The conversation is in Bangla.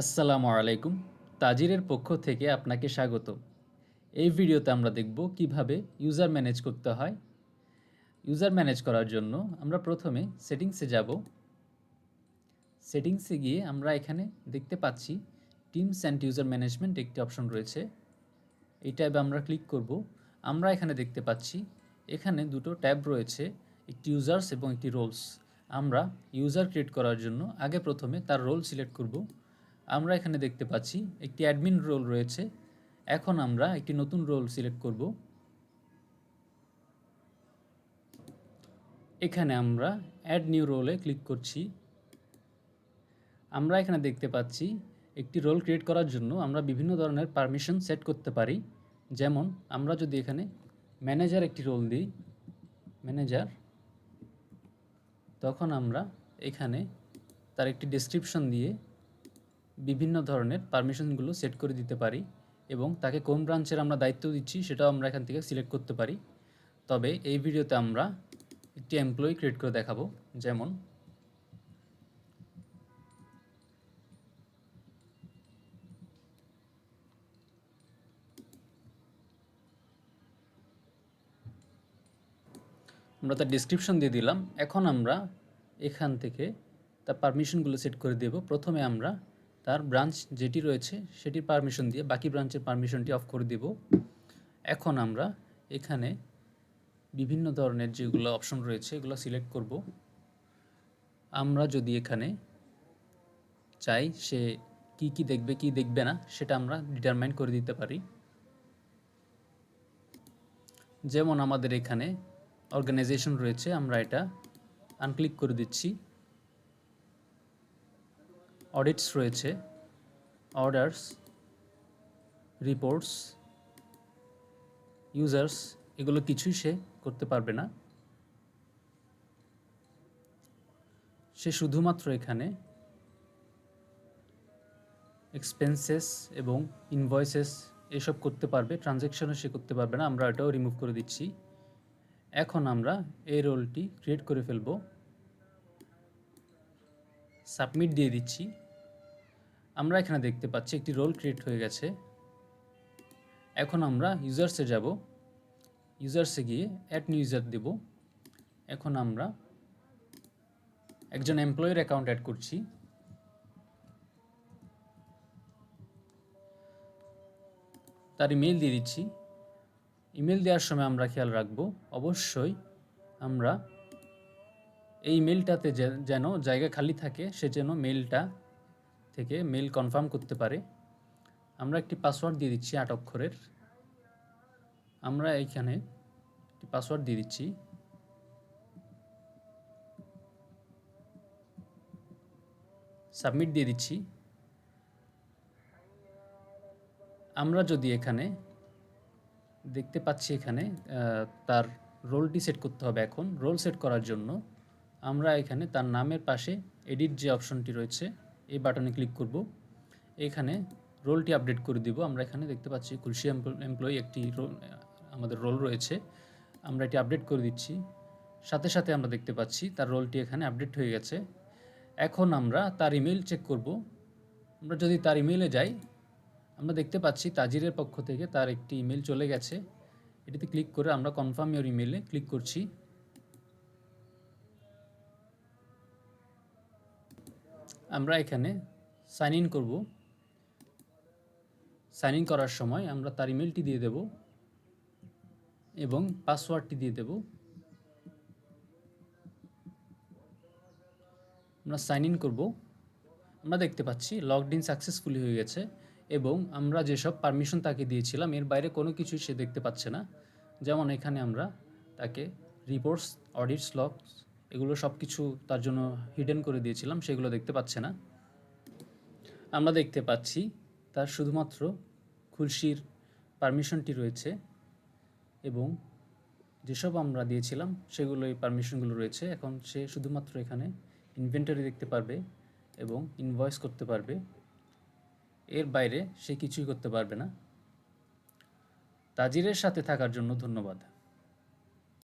আসসালামু আলাইকুম। তাজিরের পক্ষ থেকে আপনাকে স্বাগত। এই ভিডিওতে আমরা দেখব কীভাবে ইউজার ম্যানেজ করতে হয়। ইউজার ম্যানেজ করার জন্য আমরা প্রথমে সেটিংসে যাব। সেটিংসে গিয়ে আমরা এখানে দেখতে পাচ্ছি টিমস অ্যান্ড ইউজার ম্যানেজমেন্ট একটি অপশন রয়েছে। এই ট্যাবে আমরা ক্লিক করব। আমরা এখানে দেখতে পাচ্ছি এখানে দুটো ট্যাব রয়েছে, একটি ইউজার্স এবং একটি রোলস। আমরা ইউজার ক্রিয়েট করার জন্য আগে প্রথমে তার রোল সিলেক্ট করব। আমরা এখানে দেখতে পাচ্ছি একটি অ্যাডমিন রোল রয়েছে। এখন আমরা একটি নতুন রোল সিলেক্ট করব। এখানে আমরা অ্যাড নিউ রোলে ক্লিক করছি। আমরা এখানে দেখতে পাচ্ছি একটি রোল ক্রিয়েট করার জন্য আমরা বিভিন্ন ধরনের পারমিশন সেট করতে পারি। যেমন আমরা যদি এখানে ম্যানেজার একটি রোল দিই, ম্যানেজার, তখন আমরা এখানে তার একটি ডেসক্রিপশন দিয়ে বিভিন্ন ধরনের পারমিশনগুলো সেট করে দিতে পারি এবং তাকে কোন ব্রাঞ্চের আমরা দায়িত্ব দিচ্ছি সেটাও আমরা এখান থেকে সিলেক্ট করতে পারি। তবে এই ভিডিওতে আমরা একটি এমপ্লয়ি ক্রিয়েট করে দেখাবো, যেমন আমরা তার ডিসক্রিপশন দিয়ে দিলাম। এখন আমরা এখান থেকে তার পারমিশনগুলো সেট করে দেব। প্রথমে আমরা তার ব্রাঞ্চ যেটি রয়েছে, সেটির পারমিশন দিয়ে বাকি ব্রাঞ্চের পারমিশনটি অফ করে দেব। এখন আমরা এখানে বিভিন্ন ধরনের যেগুলো অপশন রয়েছে, এগুলো সিলেক্ট করব। আমরা যদি এখানে চাই সে কি কি দেখবে কি দেখবে না, সেটা আমরা ডিটারমাইন করে দিতে পারি। যেমন আমাদের এখানে অর্গানাইজেশন রয়েছে, আমরা এটা আনক্লিক করে দিচ্ছি। অডিটস রয়েছে, অর্ডার্স, রিপোর্টস, ইউজার্স, এগুলো কিছুই সে করতে পারবে না। সে শুধুমাত্র এখানে এক্সপেন্সেস এবং ইনভয়েসেস এসব করতে পারবে ট্রানজ্যাকশনও সে করতে পারবে না, আমরা এটাও রিমুভ করে দিচ্ছি। এখন আমরা এই রোলটি ক্রিয়েট করে ফেলব। সাবমিট দিয়ে দিচ্ছি। আমরা এখানে দেখতে পাচ্ছি একটি রোল ক্রিয়েট হয়ে গেছে। এখন আমরা ইউজার্সে যাব। ইউজার্সে গিয়ে অ্যাড নিউ ইউজার দেব। এখন আমরা একজন এমপ্লয়ের অ্যাকাউন্ট অ্যাড করছি। তার ইমেল দিয়ে দিচ্ছি। ইমেল দেওয়ার সময় আমরা খেয়াল রাখব, অবশ্যই আমরা এই মেলটাতে যেন জায়গা খালি থাকে, সে যেন মেলটা থেকে মেল কনফার্ম করতে পারে। আমরা একটি পাসওয়ার্ড দিয়ে দিচ্ছি আট অক্ষরের। আমরা এইখানে একটি পাসওয়ার্ড দিয়ে দিচ্ছি। সাবমিট দিয়ে দিচ্ছি। আমরা যদি এখানে দেখতে পাচ্ছি এখানে তার রোলটি সেট করতে হবে এখন। রোল সেট করার জন্য আমরা এখানে তার নামের পাশে এডিট যে অপশনটি রয়েছে এই বাটনে ক্লিক করব। এখানে রোলটি আপডেট করে দিব। আমরা এখানে দেখতে পাচ্ছি কৃষি এমপ্লয়ি একটি আমাদের রোল রয়েছে। আমরা এটি আপডেট করে দিচ্ছি। সাথে সাথে আমরা দেখতে পাচ্ছি তার রোলটি এখানে আপডেট হয়ে গেছে। এখন আমরা তার ইমেল চেক করব। আমরা যদি তার ইমেলে যাই, আমরা দেখতে পাচ্ছি তাজিরের পক্ষ থেকে তার একটি ইমেল চলে গেছে। এটিতে ক্লিক করে আমরা কনফার্ম ইউর ইমেলে ক্লিক করছি। আমরা এখানে সাইন ইন করব। সাইন ইন করার সময় আমরা তার ইমেলটি দিয়ে দেব এবং পাসওয়ার্ডটি দিয়ে দেব। আমরা সাইন ইন করব। আমরা দেখতে পাচ্ছি লগড ইন সাকসেসফুলি হয়ে গেছে এবং আমরা যেসব পারমিশন তাকে দিয়েছিলাম, এর বাইরে কোনো কিছুই সে দেখতে পাচ্ছে না। যেমন এখানে আমরা তাকে রিপোর্টস অডিটস লগস এগুলো সব কিছু তার জন্য হিডেন করে দিয়েছিলাম, সেগুলো দেখতে পাচ্ছে না। আমরা দেখতে পাচ্ছি তার শুধুমাত্র খুলশির পারমিশনটি রয়েছে এবং যেসব আমরা দিয়েছিলাম সেগুলো এই পারমিশনগুলো রয়েছে। এখন সে শুধুমাত্র এখানে ইনভেন্টারি দেখতে পারবে এবং ইনভয়েস করতে পারবে। এর বাইরে সে কিছুই করতে পারবে না। তাজিরের সাথে থাকার জন্য ধন্যবাদ।